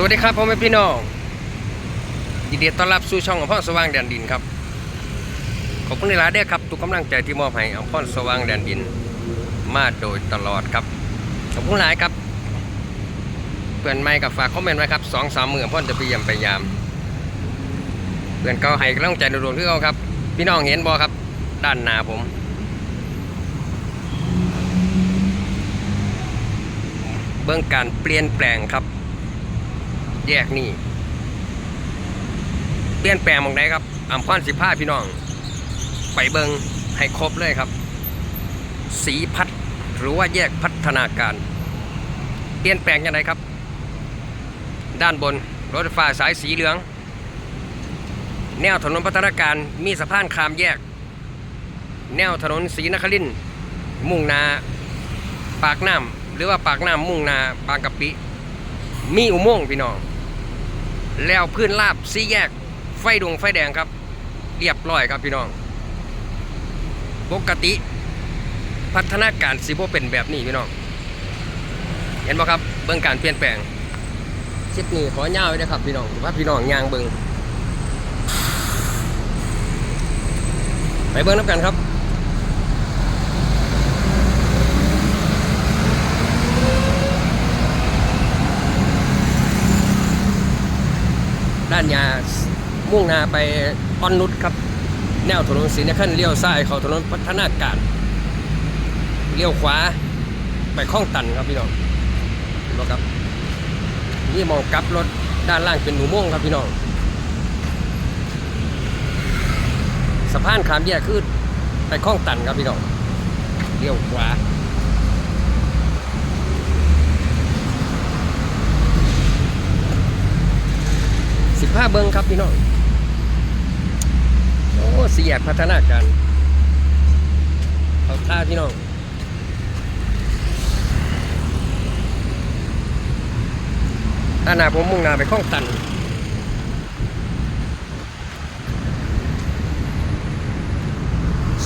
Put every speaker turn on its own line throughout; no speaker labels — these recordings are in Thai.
สวัสดีครับพ่อแม่พี่น้องยินดีต้อนรับสู่ช่องขอำเภอสว่างแดนดินครับ ขอบคุณในหลายๆเด้อครับ ทุกกำลังใจที่มอบให้อำเภอสว่างแดนดิน มาโดยตลอดครับ ขอบคุณหลายครับ เพื่อนไม่กับฝากคอมเมนต์ไว้ครับสองสามหมื่นพ่อจะไปเยี่ยมไปยาม เพื่อนเก่าให้กำลังใจโดนๆที่เขาครับ พี่น้องเห็นบอครับ ด้านหน้าผมเบื้องการเปลี่ยนแปลงครับ แยกนี่เปลี่ยนแปลงมองใดครับอัมพรสิบห้าพี่น้อง ไปเบิงให้ครบเลยครับ สีพัดหรือว่าแยกพัฒนาการ เปลี่ยนแปลงยังไงครับ ด้านบนรถไฟฟ้าสายสีเหลือง แนวถนนพัฒนาการมีสะพานข้ามแยก แนวถนนศรีนครินมุ่งนา ปากน้ำหรือว่าปากน้ำมุ่งนาบางกะปิ มีอุโมงค์พี่น้อง แล้วพื้นราบสี่แยก ไฟดวงไฟแดงครับ เรียบร้อยครับพี่น้อง ปกติ พัฒนาการสิบเป็นแบบนี้พี่น้อง เห็นไหมครับ เบื้องการเปลี่ยนแปลงชิปนี้ขอเงาไว้นะครับพี่น้องว่าพี่น้องยางเบิงไปเบิ้งน้ำกันครับ ด้านยามุ่งหน้าไปออนนุชครับ แนวถนนศรีนครินเลี้ยวซ้ายเข้าถนนพัฒนาการเลี้ยวขวาไปคลองตันครับพี่น้องเห็นบ่ครับ นี่มองกลับรถด้านล่างเป็นหนูม่วงครับพี่น้องสะพานขามแยกคือไปคลองตันครับพี่น้องเลี้ยวขวา ข้าเบิงครับพี่น้อง โอ้เสียกพัฒนาการเขาท่าพี่น้องด้านหน้าผมมุ่งหน้าไปคลองตัน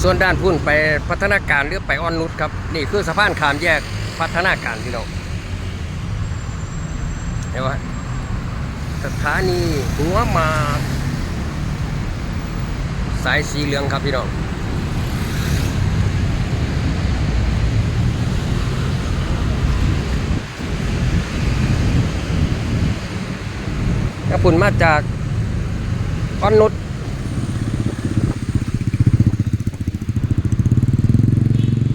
ส่วนด้านพุ่นไปพัฒนาการหรือไปออนนุชครับ นี่คือสะพานขามแยกพัฒนาการพี่น้องเห็นไหม สถานีหัวมาสายสีเหลืองครับพี่น้องกระปุ่นมาจากออนนุช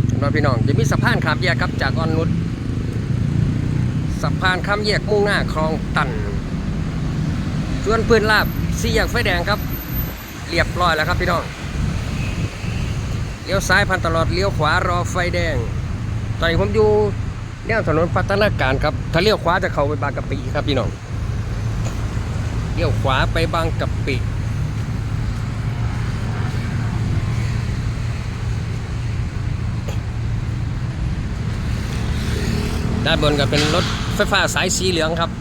เห็นไหมพี่น้องจะมีสะพานข้ามแยกครับจากออนนุชสะพานข้ามแยกมุ่งหน้าคลองตัน ส่วนปืนลาบสี่แยกไฟแดงครับ เรียบร้อยแล้วครับพี่น้องเลี้ยวซ้ายพันตลอดเลี้ยวขวารอไฟแดงตอนนี้ผมอยู่แนวถนนพัฒนาการครับถ้าเลี้ยวขวาจะเข้าไปบางกะปิครับพี่น้องเลี้ยวขวาไปบางกะปิด้านบนก็เป็นรถไฟฟ้าสายสีเหลืองครับ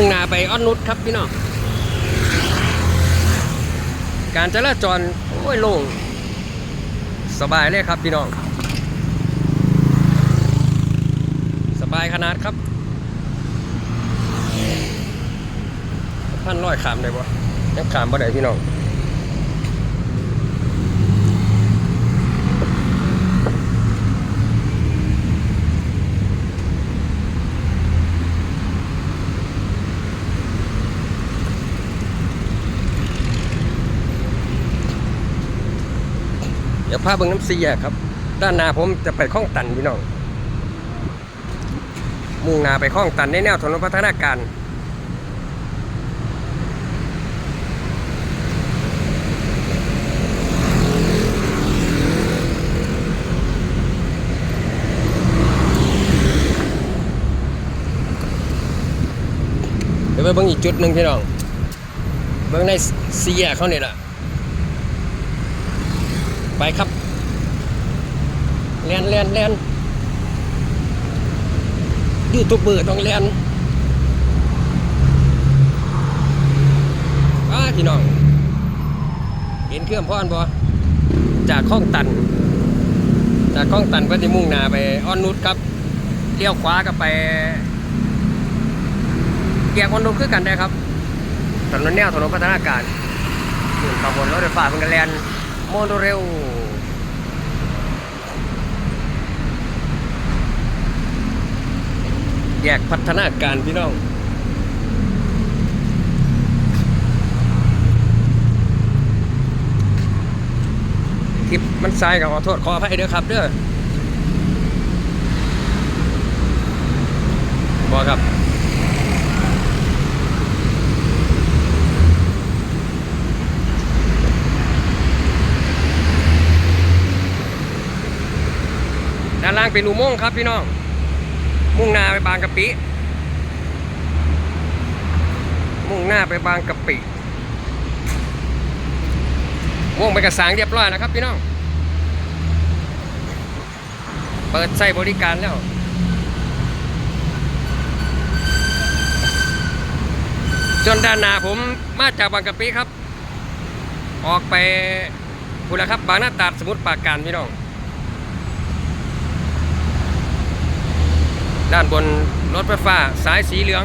มุ่งหน้าไปอ้อนนุชครับพี่น้องการจราจรโอ้ยโล่งสบายเลยครับพี่น้อง สบายขนาดครับพันร้อยขามได้ปะยังขามบ่ได้พี่น้อง เดี๋ยวพาเบิ่งน้ำซียครับ ด้านหน้าผมจะไปคลองตันพี่น้อง มุ่งหน้าไปคลองตันในแนวถนนพัฒนาการเดี๋ยวไปเบิ่งอีกจุดหนึ่งพี่น้อง เบิ่งในซียเขาเนี่ยแหละ ไปครับเลียนเลียนเลียนยูทูบเบอร์ต้องเลียนอ้าพี่น้อง เห็นเครื่องพ่อนบ่จากข้องตัน จากคลองตันก็จะมุ่งหน้าไปอ้อนนุชครับเลี้ยวขวาก็ไปแยกอ้อนนุชคือกันได้ครับถนนแนวถนนพัฒนาการขึ้นขบวนรถไฟฟ้าเป็นกันแลน โมโนเรลแยกพัฒนาการพี่น้องคลิปมันทรายกับขอโทษขออภัยเด้อครับเด้อบอกครับ ด้านล่างเป็นอุโมงค์ครับพี่น้อง มุ่งหน้าไปบางกะปิ มุ่งหน้าไปบางกะปิวงไปกระสางเรียบร้อยแล้วครับพี่น้อง เปิดใช้บริการแล้วจนด้านหน้าผมมาจากบางกะปิครับ ออกไปพูดแล้วครับบางหน้าตราดสมุทรปราการพี่น้อง ด้านบนรถไฟฟ้าสายสีเหลือง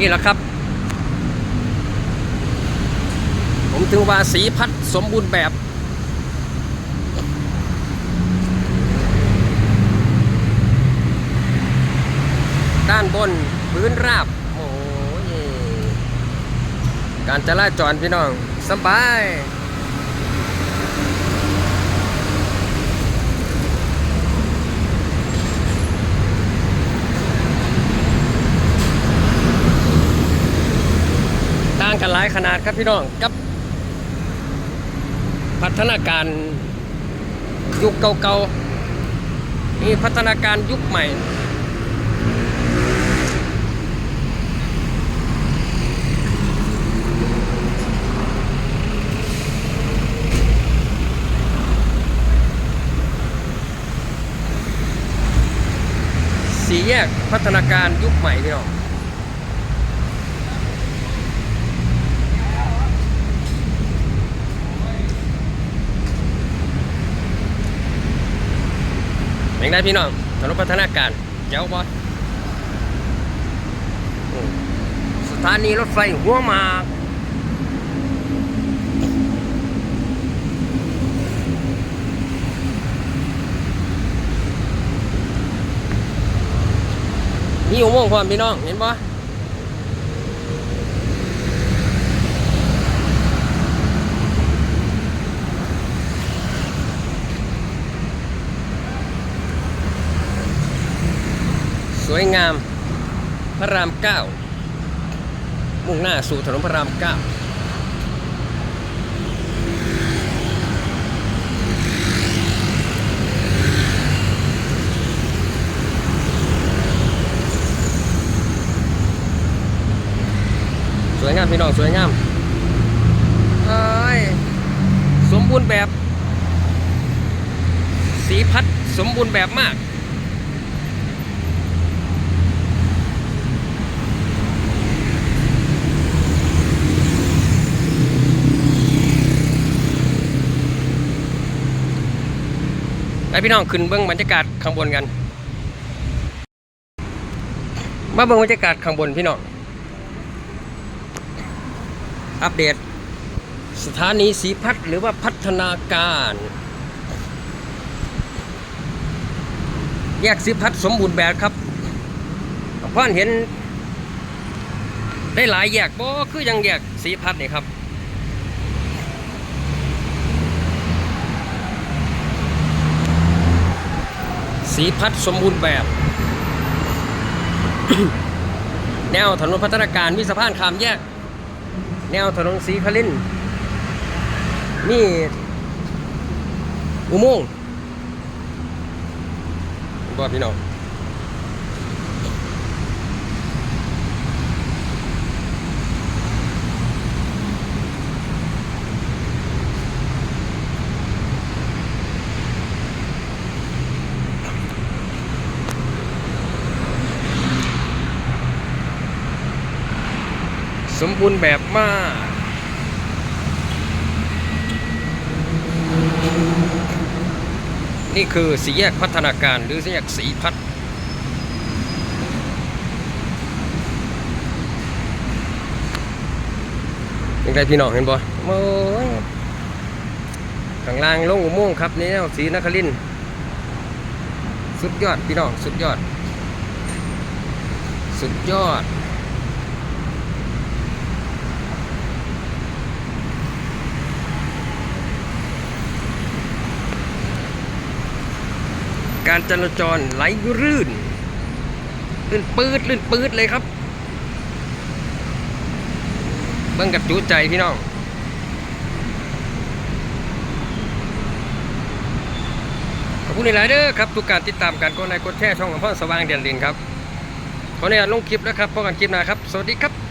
นี่แหละครับ ผมถือว่าสีพัดสมบูรณ์แบบด้านบนพื้นราบ โอ้ยการจราจรพี่น้องสบาย กันหลายขนาดครับพี่น้องกับ พัฒนาการยุคเก่าๆนี่พัฒนาการยุคใหม่สีแยกพัฒนาการยุคใหม่พี่น้อง อย่างไรพี่น้องถนนพัฒนาการเจ้าบอสสถานีรถไฟหัวหมากมีอุโมงค์ความพี่น้องเห็นปะ สวยงาม พระรามเก้ามุ่งหน้าสู่ถนนพระรามเก้าสวยงามพี่น้องสวยงามเอ้ยสมบูรณ์แบบ สีพัดสมบูรณ์แบบมาก ไปพี่น้องขึ้นเบื้องบรรยากาศข้างบนกัน มาเบื้องบรรยากาศข้างบนพี่น้อง อัปเดต สถานีสีพัดหรือว่าพัฒนาการ แยกสีพัดสมบูรณ์แบบครับพ่อนเห็นได้หลายแยกบ่คือยังแยกสีพัดนี่ครับ สีพัดสมบูรณ์แบบ แนวถนนพัฒนาการมีสะพานข้ามแยก แนวถนนสีคลินมีอุโมงค์บ่พี่น้อง บูรแบบมากนี่คือสีแยกพัฒนาการหรือสีแยกสีพัดยังไงพี่น้องเห็นบ่โอ้ยข้างล่างลงอุโมงค์ครับนี่สีนครินสุดยอดพี่น้อง สุดยอด สุดยอด การจราจรไหลรื่น ลื่นปืดลื่นปืดเลยครับ เบิ่งกับจูใจพี่น้องขอบคุณหลายเด้อครับ ทุกการติดตามการกดไลค์กดแชร์ช่องของพ่อสว่างเด่นดินครับขออนุญาตลงคลิปแล้วครับพบกันคลิปหน้าครับ สวัสดีครับ